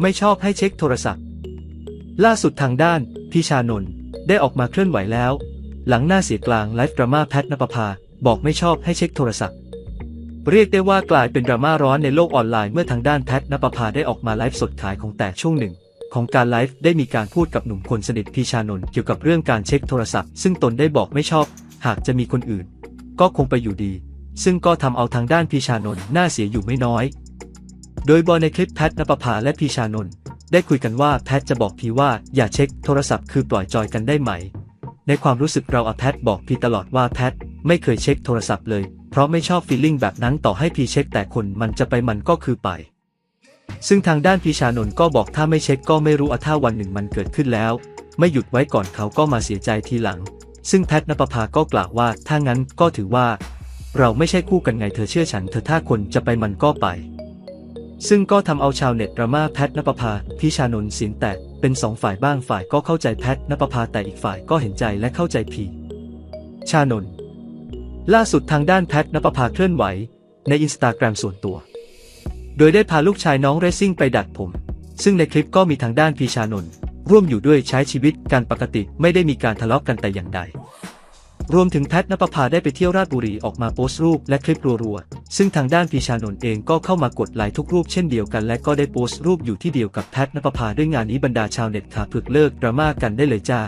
ไม่ชอบให้เช็คโทรศัพท์ ล่าสุดทางด้านพีชานนท์ได้ออกมาเคลื่อนไหวแล้ว หลังหน้าเสียกลางไลฟ์ดราม่าแพทนปภาบอกไม่ชอบให้เช็คโทรศัพท์ เรียกได้ว่ากลายเป็นดราม่าร้อนในโลกออนไลน์เมื่อทางด้านแพทนปภาได้ออกมาไลฟ์สดขายของแต่ช่วงหนึ่ง ของการไลฟ์ได้มีการพูดกับหนุ่มคนสนิทพีชานนท์เกี่ยวกับเรื่องการเช็คโทรศัพท์ ซึ่งตนได้บอกไม่ชอบ หากจะมีคนอื่น ก็คงไปอยู่ดี ซึ่งก็ทำเอาทางด้านพีชานนท์น่าเสียอยู่ไม่น้อย โดยบอยในคลิปแพทนปภาและพีชานนท์ได้คุยกันว่าแพทจะบอกพีว่าอย่าเช็คโทรศัพท์คือปล่อยจอยกันได้ไหม ในความรู้สึกเราอะแพทบอกพีตลอดว่าแพทไม่เคยเช็คโทรศัพท์เลย เพราะไม่ชอบฟีลลิ่งแบบนั้นต่อให้พีเช็คแต่คนมันจะไปมันก็คือไป ซึ่งทางด้านพีชานนท์ก็บอกถ้าไม่เช็คก็ไม่รู้อะถ้าวันหนึ่งมันเกิดขึ้นแล้ว ไม่หยุดไว้ก่อนเขาก็มาเสียใจทีหลัง ซึ่งแพทนปภาก็กล่าวว่าถ้างั้นก็ถือว่า เราไม่ใช่คู่กันไงเธอเชื่อฉันเธอถ้าคนจะไปมันก็ไป ซึ่งก็ทำเอาชาวเน็ตดราม่าแพทนปภาพี่ชานนท์สียงแตกเป็นสองฝ่ายบ้างฝ่ายก็เข้าใจแพทนปภาแต่อีกฝ่ายก็เห็นใจและเข้าใจพีชานนท์ล่าสุดทางด้านแพทนปภาเคลื่อนไหว ในอินสตาแกรมส่วนตัว โดยได้พาลูกชายน้องเรซซิ่งไปดัดผม ซึ่งในคลิปก็มีทางด้านพีชานนท์ร่วมอยู่ด้วยใช้ชีวิตกันปกติไม่ได้มีการทะเลาะกันแต่อย่างใด รวมถึงแพทนปภาได้ไปเที่ยวราชบุรีออกมาโพสต์รูปและคลิปรัวๆ ซึ่งทางด้านพีชานนท์เองก็เข้ามากดไลค์ทุกรูปเช่นเดียวกัน และก็ได้โพสต์รูปอยู่ที่เดียวกับแพทนปภาด้วยงานนี้บรรดาชาวเน็ตขาเผือกเลิกดราม่ากันได้เลยจ้า